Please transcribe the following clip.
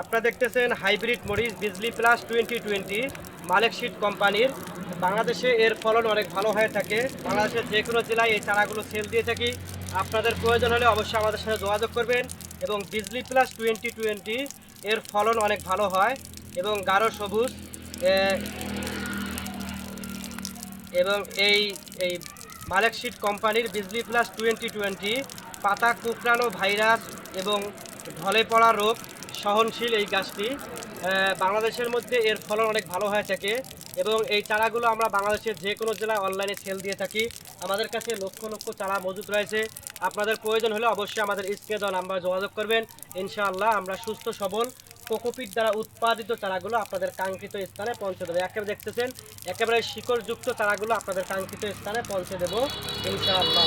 আপনারা দেখতেছেন হাইব্রিড মরিচ, Bijli plus twenty twenty Malek seed কোম্পানির। বাংলাদেশে এর ফলন অনেক ভালো হয়ে থাকে। বাংলাদেশের যে কোনো জেলায় এই চারাগুলো সেল দিয়ে থাকি। আপনাদের প্রয়োজন হলে অবশ্যই আমাদের সাথে যোগাযোগ করবেন এবং বিজলি প্লাস টোয়েন্টি টোয়েন্টি এর ফলন অনেক ভালো হয় এবং গাঢ় সবুজ এবং এই এই মালেক শীট কোম্পানির বিজলি প্লাস টোয়েন্টি টোয়েন্টি পাতা কুকরানো ভাইরাস এবং ঢলে পড়া রোগ সহনশীল এই গাছটি বাংলাদেশের মধ্যে এর ফলন অনেক ভালো হয়ে থাকে এবং এই চারাগুলো আমরা বাংলাদেশের যে কোনো জেলায় অনলাইনে সেল দিয়ে থাকি। আমাদের কাছে লক্ষ লক্ষ চারা মজুত রয়েছে। আপনাদের প্রয়োজন হলে অবশ্যই আমাদের স্ক্রিনে দেওয়া নাম্বার যোগাযোগ করবেন। ইনশাআল্লাহ আমরা সুস্থ, সবল কোকোপিট দ্বারা উৎপাদিত চারাগুলো আপনাদের কাঙ্ক্ষিত স্থানে পৌঁছে দেবে। একেবারে দেখতেছেন, একেবারে শিকড়যুক্ত চারাগুলো আপনাদের কাঙ্ক্ষিত স্থানে পৌঁছে দেবো। ইনশাআল্লাহ।